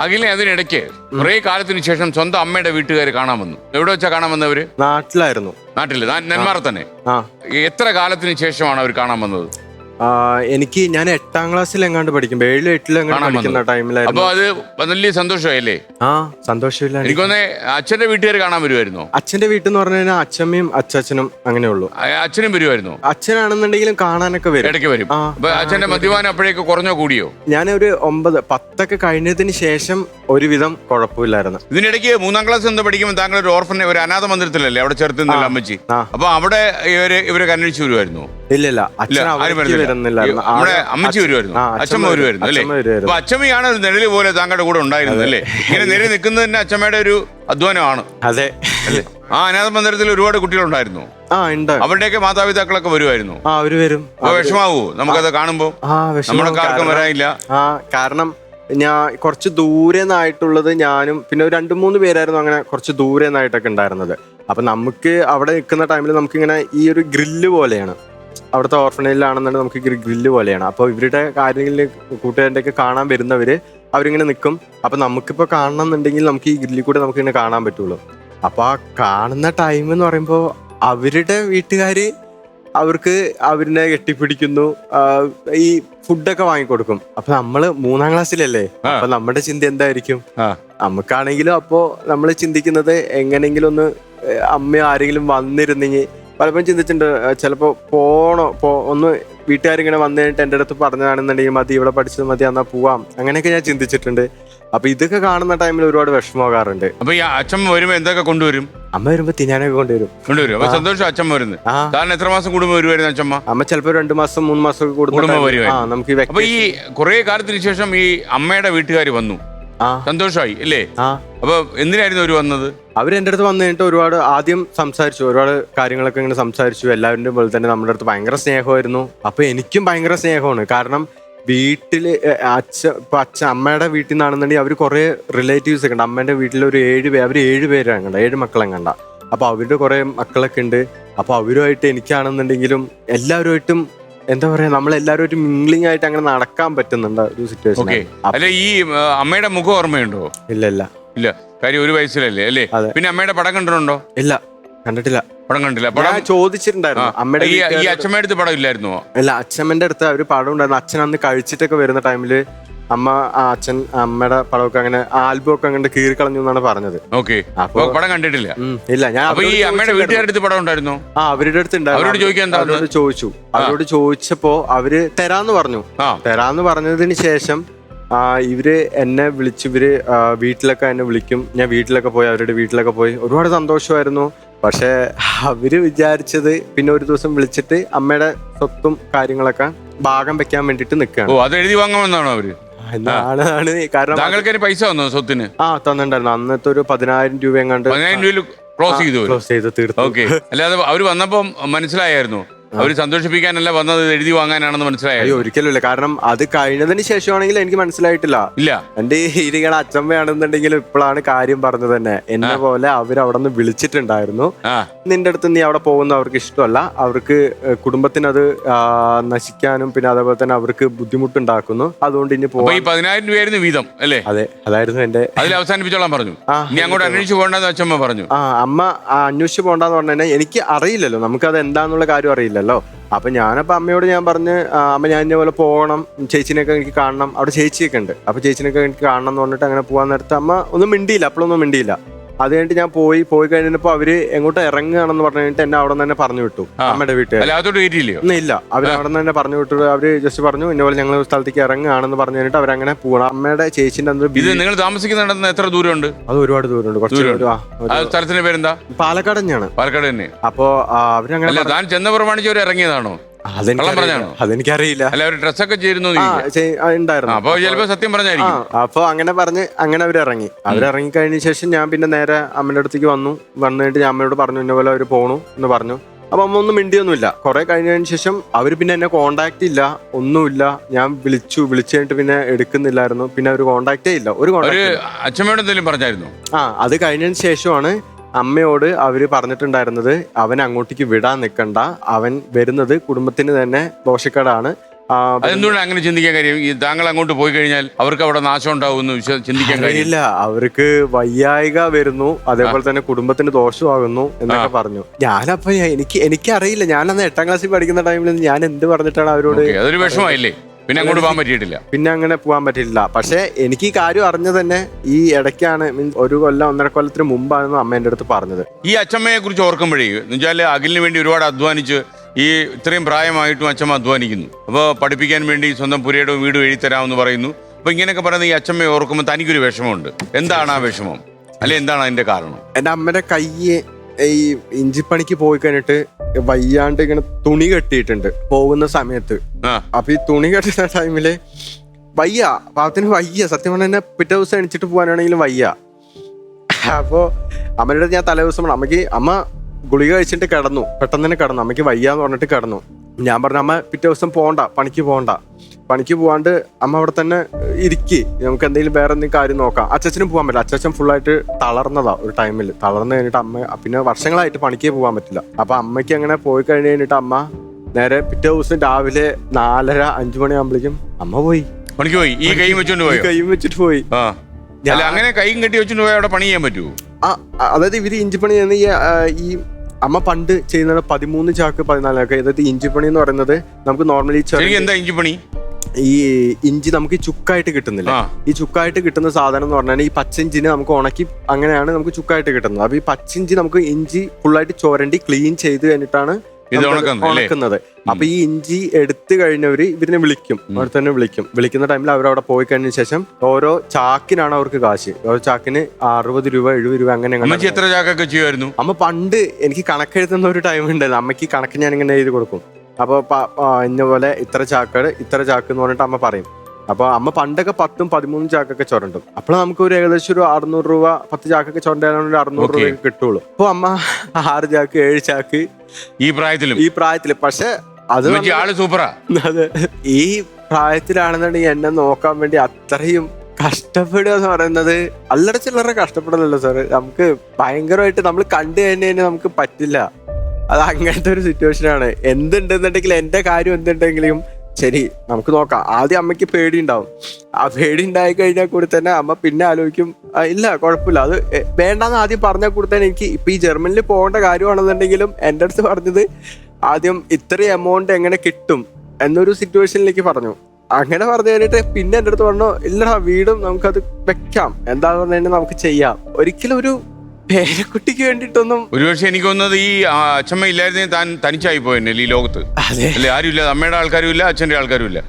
അഖിലിനെ അതിനിടയ്ക്ക് കുറെ കാലത്തിന് ശേഷം സ്വന്തം അമ്മയുടെ വീട്ടുകാർ കാണാൻ വന്നു. എവിടെ വെച്ചാ കാണാൻ വന്നവര്? നാട്ടിലായിരുന്നു. നാട്ടിൽ. നെന്മാറ തന്നെ എത്ര കാലത്തിന് ശേഷമാണ് അവർ കാണാൻ വന്നത്? എനിക്ക് ഞാൻ എട്ടാം ക്ലാസ്സിൽ എങ്ങാണ്ട് പഠിക്കും ഏഴിലും എട്ടിലും എങ്ങാണ്ട് കാണാൻ പഠിക്കുന്ന അപ്പൊ ടൈമിലായിരുന്നു. അത് വലിയ സന്തോഷമായില്ലേ? ആ സന്തോഷമില്ല. എനിക്കൊന്നേ അച്ഛന്റെ വീട്ടുകാർ കാണാൻ വരുമായിരുന്നോ അച്ഛന്റെ വീട്ടിൽ എന്ന് പറഞ്ഞു കഴിഞ്ഞാൽ അച്ഛമ്മയും അച്ചാച്ചനും അങ്ങനെ ഉള്ളൂ. അച്ഛനും വരുമായിരുന്നോ അച്ഛനാണെന്നുണ്ടെങ്കിലും കാണാനൊക്കെ വരും. ഇടയ്ക്ക് വരും. ആ, അപ്പൊ അച്ഛന്റെ മദ്യപാനം അപ്പോഴേക്ക് കുറഞ്ഞോ കൂടിയോ? ഞാനൊരു ഒമ്പത് പത്തൊക്കെ കഴിഞ്ഞതിന് ശേഷം ഒരുവിധം കുഴപ്പമില്ലായിരുന്നു. ഇതിനിടയ്ക്ക് മൂന്നാം ക്ലാസ് എന്ന് പഠിക്കുമ്പോൾ താങ്കൾ ഒരു ഓർഫനെ ഒരു അനാഥ മന്ദിരത്തിലല്ലേ? അവിടെ ചേർത്തുന്നില്ല അമ്മച്ചി? ആ. അപ്പൊ അവിടെ ഇവർ ഇവരെ അന്വേഷിച്ച് വരുമായിരുന്നു ഇല്ല ഇല്ല ഇല്ല അച്ഛൻ വരുന്നില്ലായിരുന്നു. നമ്മുടെ അമ്മച്ചി വരുമായിരുന്നു. അച്ഛമ്മ വരുമായിരുന്നു അല്ലേ. അപ്പൊ അച്ഛമ്മയാണ് ഒരു നിഴൽ പോലെ താങ്കളുടെ കൂടെ ഉണ്ടായിരുന്നത് അല്ലേ? ഇങ്ങനെ നിഴൽ നിൽക്കുന്നത് തന്നെ അച്ഛമ്മയുടെ ഒരു അധ്വാനമാണ്. അതെ. അല്ലേ? ആ അനാഥ മന്ദിരത്തിൽ ഒരുപാട് കുട്ടികളുണ്ടായിരുന്നു. ആ ഉണ്ട്. അവരുടെയൊക്കെ മാതാപിതാക്കളൊക്കെ വരുമായിരുന്നു. ആ അവർ വരും. വിഷമാവൂ? നമുക്കത് കാണുമ്പോ നമ്മളൊക്കെ വരാനില്ല. ആ കാരണം ഞാൻ കുറച്ച് ദൂരെ നിന്നായിട്ടുള്ളത് ഞാനും പിന്നെ ഒരു രണ്ട് മൂന്ന് പേരായിരുന്നു അങ്ങനെ കുറച്ച് ദൂരെ നിന്നായിട്ടൊക്കെ ഉണ്ടായിരുന്നത്. അപ്പൊ നമുക്ക് അവിടെ നിൽക്കുന്ന ടൈമിൽ നമുക്കിങ്ങനെ ഈ ഒരു ഗ്രില്ല് പോലെയാണ്. അവിടുത്തെ ഓർഫനേജിലാണെന്നുണ്ടെങ്കിൽ നമുക്ക് ഗ്രില്ല് പോലെയാണ്. അപ്പോൾ ഇവരുടെ കാര്യങ്ങളിൽ കൂട്ടുകാരുടെ ഒക്കെ കാണാൻ വരുന്നവര് അവരിങ്ങനെ നിൽക്കും. അപ്പോൾ നമുക്കിപ്പോൾ കാണണം എന്നുണ്ടെങ്കിൽ നമുക്ക് ഈ ഗ്രില്ലിൽ കൂടെ നമുക്ക് ഇങ്ങനെ കാണാൻ പറ്റുള്ളൂ. അപ്പോൾ ആ കാണുന്ന ടൈം എന്ന് പറയുമ്പോൾ അവരുടെ വീട്ടുകാർ അവർക്ക് അവരിനെ കെട്ടിപ്പിടിക്കുന്നു. ഈ ഫുഡൊക്കെ വാങ്ങിക്കൊടുക്കും. അപ്പൊ നമ്മൾ മൂന്നാം ക്ലാസ്സിലല്ലേ. അപ്പൊ നമ്മുടെ ചിന്ത എന്തായിരിക്കും. നമുക്കാണെങ്കിലും അപ്പോ നമ്മൾ ചിന്തിക്കുന്നത് എങ്ങനെങ്കിലും ഒന്ന് ഏ, അമ്മയോ ആരെങ്കിലും വന്നിരുന്നെങ്കിൽ പലപ്പോഴും ചിന്തിച്ചിട്ടുണ്ട് ചിലപ്പോൾ ചിലപ്പോ പോണോ പോ ഒന്ന് വീട്ടുകാരിങ്ങനെ വന്നു കഴിഞ്ഞിട്ട് എന്റെ അടുത്ത് പറഞ്ഞതാണെന്നുണ്ടെങ്കിൽ മതി ഇവിടെ പഠിച്ചത് മതി എന്നാൽ പോവാം. അങ്ങനെയൊക്കെ ഞാൻ ചിന്തിച്ചിട്ടുണ്ട്. അപ്പൊ ഇതൊക്കെ കാണുന്ന ടൈമിൽ ഒരുപാട് വിഷമമാകാറുണ്ട്. അപ്പൊ ഈ അച്ഛൻ വരുമ്പോ എന്തൊക്കെ കൊണ്ടുവരും? അമ്മ വരുമ്പോ തിന്നാനൊക്കെ കൊണ്ടുവരും. കൊണ്ടുവരും അപ്പൊ സന്തോഷം അച്ഛൻ വരുന്നത്. കാരണം എത്ര മാസം കൂടുമ്പോ വരുമായിരുന്നു അച്ഛമ്മ? അമ്മ ചിലപ്പോ രണ്ടു മാസം മൂന്ന് മാസം ഒക്കെ വരുമായിരുന്നു. ആ നമുക്ക് അപ്പൊ ഈ കുറെ കാലത്തിന് ശേഷം ഈ അമ്മയുടെ വീട്ടുകാർ വന്നു. സന്തോഷമായി അല്ലേ അപ്പൊ എന്തിനായിരുന്നു അവർ വന്നത്? അവർ എന്റെ അടുത്ത് വന്നു കഴിഞ്ഞിട്ട് ഒരുപാട് ആദ്യം സംസാരിച്ചു ഒരുപാട് കാര്യങ്ങളൊക്കെ ഇങ്ങനെ സംസാരിച്ചു. എല്ലാവരുടെയും പോലെ തന്നെ നമ്മുടെ അടുത്ത് ഭയങ്കര സ്നേഹമായിരുന്നു. അപ്പൊ എനിക്കും ഭയങ്കര സ്നേഹമാണ്. കാരണം വീട്ടിൽ അച്ഛ ഇപ്പൊ അച്ഛൻ അമ്മയുടെ വീട്ടിൽ നിന്നാണെന്നുണ്ടെങ്കിൽ അവർ കുറെ റിലേറ്റീവ്സ് ഒക്കെ ഉണ്ട്. അമ്മേന്റെ വീട്ടിൽ ഒരു ഏഴ് പേര് അവർ ഏഴ് പേരാണ് കണ്ട ഏഴ് മക്കളെ കണ്ട. അപ്പൊ അവരുടെ കുറെ മക്കളൊക്കെ ഉണ്ട്. അപ്പൊ അവരുമായിട്ട് എനിക്കാണെന്നുണ്ടെങ്കിലും എല്ലാവരുമായിട്ടും എന്താ പറയാ നമ്മളെല്ലാരും ഒരു മിംഗ്ലിംഗ് ആയിട്ട് അങ്ങനെ നടക്കാൻ പറ്റുന്നുണ്ട് ഒരു സിറ്റുവേഷൻ ഓക്കെ അല്ലെ ഈ ആ, അമ്മയുടെ മുഖം ഓർമ്മയുണ്ടോ? ഇല്ല ഇല്ല. ഇല്ല. കാര്യം ഒരു വയസ്സിലല്ലേ അല്ലേ? അതെ. പിന്നെ അമ്മയുടെ പടം കണ്ടിട്ടുണ്ടോ? ഇല്ല കണ്ടിട്ടില്ല. പടം കണ്ടില്ല. പടം ഞാൻ ചോദിച്ചിട്ടുണ്ടായിരുന്നു അമ്മയുടെ ഈ ഈ വീട്ടുകാരോട്. അച്ഛമ്മയുടെ അടുത്ത് പടം ഇല്ലായിരുന്നോ? അല്ല അച്ഛമ്മന്റെ അടുത്ത് അവർ പടം ഉണ്ടായിരുന്നു. അച്ഛൻ അന്ന് കഴിച്ചിട്ടൊക്കെ വരുന്ന ടൈമിൽ അമ്മ അച്ഛൻ അമ്മയുടെ പടമൊക്കെ അങ്ങനെ ആൽബം ഒക്കെ അങ്ങനെ കീറി കളഞ്ഞു എന്നാണ് പറഞ്ഞത്. ഓക്കെ. അപ്പൊ പടം കണ്ടിട്ടില്ല? ഇല്ല ഞാൻ അപ്പൊ ഈ അമ്മയുടെ. വീട്ടുകാരുടെ അടുത്ത് പടം ഉണ്ടായിരുന്നു? ആ അവരുടെ അടുത്ത് അവരോട് ചോദിക്കാൻ അവരോട് ചോദിച്ചു. അവരോട് ചോദിച്ചപ്പോ അവർ തരാന്ന് പറഞ്ഞു. തരാന്ന് പറഞ്ഞതിന് ശേഷം ആ, ഇവർ എന്നെ വിളിച്ച് ഇവർ വീട്ടിലൊക്കെ എന്നെ വിളിക്കും. ഞാൻ വീട്ടിലൊക്കെ പോയി അവരുടെ വീട്ടിലൊക്കെ പോയി. ഒരുപാട് സന്തോഷമായിരുന്നു. പക്ഷെ അവർ വിചാരിച്ചത് പിന്നെ ഒരു ദിവസം വിളിച്ചിട്ട് അമ്മയുടെ സ്വത്തും കാര്യങ്ങളൊക്കെ ഭാഗം വെക്കാൻ വേണ്ടിട്ട് നിൽക്കുകയാണ് അത് എഴുതി വാങ്ങാമെന്നാണോ അവർ? എന്നാണ് കാരണം താങ്കൾക്ക് പൈസ വന്നോ സ്വത്തിന്? ആ തന്നിട്ടുണ്ടായിരുന്നു. അന്നത്തെ ഒരു പതിനായിരം രൂപ എങ്ങാണ്ട് പതിനായിരം രൂപയിൽ ക്ലോസ് ചെയ്തു ക്ലോസ് ചെയ്ത് തീർത്തു. ഓക്കെ അല്ലാതെ അവർ വന്നപ്പോൾ മനസ്സിലായായിരുന്നു? അവർ സന്തോഷിപ്പിക്കാനല്ല വന്നത് എഴുതി വാങ്ങാനാണെന്ന് അയ്യോ മനസ്സിലായോ ഒരിക്കലും ഇല്ല. കാരണം അത് കഴിഞ്ഞതിന് ശേഷമാണെങ്കിൽ എനിക്ക് മനസ്സിലായിട്ടില്ല. ഇല്ല. എന്റെ ഈ ഇരികള അച്ഛമ്മയാണെന്നുണ്ടെങ്കിൽ ഇപ്പോഴാണ് കാര്യം പറഞ്ഞത് തന്നെ. എന്നെ പോലെ അവർ അവിടെ നിന്ന് വിളിച്ചിട്ടുണ്ടായിരുന്നു. ആ. നിന്റെ അടുത്ത് നീ അവിടെ പോകുന്ന അവർക്ക് ഇഷ്ടമല്ല. അവർക്ക് ഏഹ്, കുടുംബത്തിനത് ആ, നശിക്കാനും പിന്നെ അതേപോലെ തന്നെ അവർക്ക് ബുദ്ധിമുട്ടുണ്ടാക്കുന്നു. അതുകൊണ്ട് ഇനി അപ്പൊ പോവാൻ ഈ പതിനായിരം രൂപയായിരുന്നു വീതം അല്ലേ? അതെ അതായിരുന്നു എന്റെ അതിൽ അവസാനിപ്പിച്ചോളാൻ പറഞ്ഞു. ആ, ഇനി അങ്ങോട്ട് അന്വേഷിച്ചു പോകണ്ടെന്ന് അച്ഛമ്മ പറഞ്ഞു. ആ അമ്മ ആ, അന്വേഷിച്ച് പോണ്ടെന്ന് പറഞ്ഞു കഴിഞ്ഞാൽ എനിക്ക് അറിയില്ലല്ലോ. നമുക്ക് നമുക്കത് എന്താന്നുള്ള കാര്യം അറിയില്ലല്ലോ അപ്പൊ ഞാനപ്പോ അമ്മയോട് ഞാൻ പറഞ്ഞ് അമ്മ ഞാൻ ഇതേപോലെ പോകണം. ചേച്ചിനെയൊക്കെ എനിക്ക് കാണണം. അവിടെ ചേച്ചിയൊക്കെ ഉണ്ട്. അപ്പൊ ചേച്ചിനൊക്കെ എനിക്ക് കാണണം എന്ന് പറഞ്ഞിട്ട് അങ്ങനെ പോകാൻ നേരത്തെ അമ്മ ഒന്നും മിണ്ടിയില്ല. അപ്പോഴൊന്നും മിണ്ടിയില്ല. അത് കഴിഞ്ഞിട്ട് ഞാൻ പോയി പോയി കഴിഞ്ഞപ്പോ അവർ എങ്ങോട്ട് ഇറങ്ങുകയാണെന്ന് പറഞ്ഞു കഴിഞ്ഞിട്ട് എന്നെ അവിടെ തന്നെ പറഞ്ഞു വിട്ടു. അമ്മയുടെ വീട്ടിൽ. ഇല്ല. അവർ അവിടെ തന്നെ പറഞ്ഞു വിട്ടു. അവർ ജസ്റ്റ് പറഞ്ഞു ഇന്നപോലെ ഞങ്ങൾ ഒരു സ്ഥലത്തേക്ക് ഇറങ്ങുകയാണെന്ന് പറഞ്ഞു കഴിഞ്ഞിട്ട് അവരങ്ങനെ പോകണം അമ്മയുടെ ചേച്ചിന്റെ ഇത് നിങ്ങൾ താമസിക്കുന്ന എത്ര ദൂരമുണ്ട്? അത് ഒരുപാട് ദൂരമുണ്ട്. കുറച്ച് സ്ഥലത്തിന്റെ പേരെന്താ? പാലക്കാട് തന്നെയാണ്. പാലക്കാട് തന്നെ അപ്പോ അവരങ്ങനെ താൻ ചെന്ന പ്രമാണിച്ച് അവർ ഇറങ്ങിയതാണോ? അതെനിക്കറിയില്ല. അല്ല അവർ ഡ്രസ്സൊക്കെ ചേരുന്നു ആ ചെയ്- ആ, ഉണ്ടായിരുന്നു. അപ്പൊ ചിലപ്പോ സത്യം ആ പറഞ്ഞായിരിക്കും അപ്പൊ അങ്ങനെ പറഞ്ഞ് അങ്ങനെ അവർ ഇറങ്ങി അവരിറങ്ങി കഴിഞ്ഞ ശേഷം ഞാൻ പിന്നെ നേരെ അമ്മയുടെ അടുത്തേക്ക് വന്നു. വന്നു കഴിഞ്ഞിട്ട് ഞാൻ അമ്മയോട് പറഞ്ഞു ഇന്ന പോലെ അവർ പോണു എന്ന് പറഞ്ഞു. അപ്പൊ അമ്മ ഒന്നും മിണ്ടിയൊന്നുമില്ല. കുറെ കഴിഞ്ഞതിന് ശേഷം അവർ പിന്നെ എന്നെ കോണ്ടാക്ട് ഇല്ല ഒന്നുമില്ല. ഞാൻ വിളിച്ചു. വിളിച്ചു കഴിഞ്ഞിട്ട് പിന്നെ എടുക്കുന്നില്ലായിരുന്നു. പിന്നെ അവർ കോണ്ടാക്ടേ ഇല്ല. ഒരു അവർ കോണ്ടാക്ട് അച്ഛമ്മയോട് എന്തെങ്കിലും പറഞ്ഞായിരുന്നു? ആ അത് കഴിഞ്ഞതിന് ശേഷമാണ് അമ്മയോട് അവർ പറഞ്ഞിട്ടുണ്ടായിരുന്നത് അവൻ അങ്ങോട്ടേക്ക് വിടാൻ നിൽക്കണ്ട അവൻ വരുന്നത് കുടുംബത്തിന് തന്നെ ദോഷക്കേടാണ്. അതെന്തുകൊണ്ട് അങ്ങനെ ചിന്തിക്കാൻ കാര്യം? ഈ താങ്കൾ അങ്ങോട്ട് പോയി കഴിഞ്ഞാൽ അവർക്ക് അവിടെ നാശം വിശ്വ- ചിന്തിക്കാൻ കഴിയില്ല അവർക്ക് വയ്യായിക വരുന്നു അതേപോലെ തന്നെ കുടുംബത്തിന് ദോഷമാകുന്നു എന്നൊക്കെ പറഞ്ഞു. ഞാനപ്പോ ഞാൻ- എനിക്ക് എനിക്കറിയില്ല. ഞാനന്ന് എട്ടാം ക്ലാസ്സിൽ പഠിക്കുന്ന ടൈമിൽ ഞാൻ എന്ത് പറഞ്ഞിട്ടാണ് അവരോട് അതൊരു വിഷമമായില്ലേ? പിന്നെ അങ്ങോട്ട് പോകാൻ പറ്റിയിട്ടില്ല. പിന്നെ അങ്ങനെ പോകാൻ പറ്റിയിട്ടില്ല. പക്ഷേ എനിക്ക് ഈ കാര്യം അറിഞ്ഞത് തന്നെ ഈ ഇടയ്ക്കാണ് മീൻസ് ഒരു കൊല്ലം ഒന്നര കൊല്ലത്തിന് മുമ്പാണെന്ന് അമ്മ എന്റെ അടുത്ത് പറഞ്ഞത്. ഈ അച്ഛമ്മയെ കുറിച്ച് ഓർക്കുമ്പോഴേ എന്നുവെച്ചാൽ അഖിലിന് വേണ്ടി ഒരുപാട് അധ്വാനിച്ച് ഈ ഇത്രയും പ്രായമായിട്ടും അച്ഛമ്മ അധ്വാനിക്കുന്നു. അപ്പോൾ പഠിപ്പിക്കാൻ വേണ്ടി സ്വന്തം പുരയുടെ വീട് എഴുതിത്തരാമെന്ന് പറയുന്നു. അപ്പോൾ ഇങ്ങനെയൊക്കെ പറയുന്നത് ഈ അച്ഛമ്മയെ ഓർക്കുമ്പോൾ തനിക്കൊരു വിഷമമുണ്ട്. എന്താണ് ആ വിഷമം? അല്ലെ എന്താണ് അതിന്റെ കാരണം? എന്റെ അമ്മയുടെ കയ്യ് ഈ ഇഞ്ചിപ്പണിക്ക് പോയി കഴിഞ്ഞിട്ട് വയ്യാണ്ട് ഇങ്ങനെ തുണി കെട്ടിയിട്ടുണ്ട്. പോകുന്ന സമയത്ത് അപ്പൊ ഈ തുണി കെട്ടുന്ന ടൈമിൽ വയ്യ. പാവത്തിന് വയ്യ. സത്യം പറഞ്ഞ പിറ്റേ ദിവസം എണിച്ചിട്ട് പോകാനാണെങ്കിലും വയ്യ. അപ്പോ അമ്മയുടെ ഞാൻ തലേ ദിവസം അമ്മയ്ക്ക് അമ്മ ഗുളിക കഴിച്ചിട്ട് കിടന്നു. പെട്ടെന്ന് തന്നെ കിടന്നു. അമ്മയ്ക്ക് വയ്യാന്ന് പറഞ്ഞിട്ട് കിടന്നു. ഞാൻ പറഞ്ഞു അമ്മ പിറ്റേ ദിവസം പോണ്ട. പണിക്ക് പോകണ്ട പണിക്ക് പോവാണ്ട് അമ്മ അവിടെ തന്നെ ഇരിക്കി. നമുക്ക് എന്തെങ്കിലും വേറെ എന്തെങ്കിലും കാര്യം നോക്കാം. അച്ഛനും പോകാൻ പറ്റില്ല. അച്ഛൻ ഫുള്ളായിട്ട് തളർന്നതാ ഒരു ടൈമിൽ തളർന്നു കഴിഞ്ഞിട്ട് അമ്മ പിന്നെ വർഷങ്ങളായിട്ട് പണിക്ക് പോകാൻ പറ്റില്ല. അപ്പൊ അമ്മയ്ക്ക് അങ്ങനെ പോയി കഴിഞ്ഞ് കഴിഞ്ഞിട്ട് അമ്മ നേരെ പിറ്റേ ദിവസം രാവിലെ നാലര അഞ്ചു മണിയാകുമ്പോഴേക്കും അമ്മ പോയി. പണിക്ക് പോയി? ഈ കൈ വെച്ചോണ്ട് പോയി? കൈ കൈയും വെച്ചിട്ട് പോയി. ആ. അല്ല അങ്ങനെ കൈയും കെട്ടി വെച്ചോണ്ട് പോയാൽ അവിടെ പണി ചെയ്യാൻ പറ്റുമോ ആ അതായത് ഇവർ ഇഞ്ചിപ്പണി ചെയ്യുന്ന ഈ ആ, ഈ അമ്മ പണ്ട് ചെയ്യുന്നത് പതിമൂന്ന് ചാക്ക് പതിനാലൊക്കെ അതായത് ഇഞ്ചിപ്പണി എന്ന് പറയുന്നത് നമുക്ക് നോർമലി ശരിക്കും എന്താ ഇഞ്ചി പണി? ഈ ഇഞ്ചി നമുക്ക് ഈ ചുക്കായിട്ട് കിട്ടുന്നില്ല? ആ. ഈ ചുക്കായിട്ട് കിട്ടുന്ന സാധനം എന്ന് പറഞ്ഞാൽ ഈ പച്ചിഞ്ചിന് നമുക്ക് ഉണക്കി അങ്ങനെയാണ് നമുക്ക് ചുക്കായിട്ട് കിട്ടുന്നത്. അപ്പൊ ഈ പച്ചിഞ്ചി നമുക്ക് ഇഞ്ചി ഫുള്ളായിട്ട് ചോരണ്ടി ക്ലീൻ ചെയ്ത് കഴിഞ്ഞിട്ടാണ് ഇത് ഉണക്കുന്നത് അപ്പൊ ഈ ഇഞ്ചി എടുത്തു കഴിഞ്ഞവര് ഇവരിനെ വിളിക്കും. അവിടെ തന്നെ വിളിക്കും. വിളിക്കുന്ന ടൈമിൽ അവരവിടെ പോയി കഴിഞ്ഞ ശേഷം ഓരോ ചാക്കിനാണ് അവർക്ക് കാശ്. ഓരോ ചാക്കിന് അറുപത് രൂപ എഴുപത് രൂപ അങ്ങനെ എത്ര ചാക്കൊക്കെ ചെയ്യുമായിരുന്നു? അമ്മ പണ്ട് എനിക്ക് കണക്കെഴുതുന്ന ഒരു ടൈം ഉണ്ടായിരുന്നു. അമ്മയ്ക്ക് കണക്ക് ഞാൻ ഇങ്ങനെ എഴുതി കൊടുക്കും. അപ്പോൾ ഇന്ന പോലെ ഇത്ര ചാക്കുകൾ ഇത്ര ചാക്ക് എന്ന് പറഞ്ഞിട്ട് അമ്മ പറയും. അപ്പോൾ അമ്മ പണ്ടൊക്കെ പത്തും പതിമൂന്നും ചാക്കൊക്കെ ചുരണ്ടും. അപ്പോൾ നമുക്ക് ഒരു ഏകദേശം ഒരു അറുന്നൂറ് രൂപ പത്ത് ചാക്കൊക്കെ ചുരണ്ടാലും ഒരു അറുന്നൂറ് രൂപ കിട്ടുള്ളൂ. അപ്പോൾ അമ്മ ആറ് ചാക്ക് ഏഴ് ചാക്ക് ഈ പ്രായത്തിലും? ഈ പ്രായത്തിൽ. പക്ഷെ അത് ആൾ സൂപ്പറാ. അതെ. ഈ പ്രായത്തിലാണെന്നുണ്ടെങ്കിൽ എന്നെ നോക്കാൻ വേണ്ടി അത്രയും കഷ്ടപ്പെടുക എന്ന് പറയുന്നത് അല്ലറ ചില്ലറ കഷ്ടപ്പെടലല്ലോ സാറ്. നമുക്ക് ഭയങ്കരമായിട്ട് നമ്മൾ കണ്ടു കഴിഞ്ഞാൽ നമുക്ക് പറ്റില്ല. അത് അങ്ങനത്തെ ഒരു സിറ്റുവേഷൻ ആണ്. എന്തുണ്ടെന്നുണ്ടെങ്കിൽ എന്റെ കാര്യം എന്തുണ്ടെങ്കിലും ശരി നമുക്ക് നോക്കാം. ആദ്യം അമ്മയ്ക്ക് പേടി ഉണ്ടാവും ആ പേടി ഉണ്ടായി കഴിഞ്ഞാൽ കൂടി തന്നെ അമ്മ പിന്നെ ആലോചിക്കും "ആ, ഇല്ല കുഴപ്പമില്ല. അത് വേണ്ടെന്ന് വേണ്ടാന്ന് ആദ്യം പറഞ്ഞാൽ കൂടി തന്നെ എനിക്ക് ഇപ്പൊ ഈ ജർമ്മനിൽ പോകേണ്ട കാര്യമാണെന്നുണ്ടെങ്കിലും എന്റെ അടുത്ത് പറഞ്ഞത് ആദ്യം ഇത്രയും എമൗണ്ട് എങ്ങനെ കിട്ടും എന്നൊരു സിറ്റുവേഷനിലേക്ക് പറഞ്ഞു. അങ്ങനെ പറഞ്ഞു കഴിഞ്ഞിട്ട് പിന്നെ എന്റെ അടുത്ത് പറഞ്ഞു ഇല്ലടാ വീടും നമുക്കത് വെക്കാം. എന്താ പറഞ്ഞു കഴിഞ്ഞാൽ നമുക്ക് ചെയ്യാം. ഒരിക്കലും ഒരു പേരക്കുട്ടിക്ക് വേണ്ടിട്ടൊന്നും ഒരുപക്ഷെ എനിക്ക് തോന്നുന്നത് ഈ ആ, അച്ഛമ്മ ഇല്ലായിരുന്നെങ്കിൽ താൻ തനിച്ചായി പോയെന്നല്ലേ ഈ ലോകത്ത്. അതെ. അല്ലെ? ആരും ഇല്ല അമ്മയുടെ ആൾക്കാരും ഇല്ല അച്ഛന്റെ ആൾക്കാരും ഇല്ല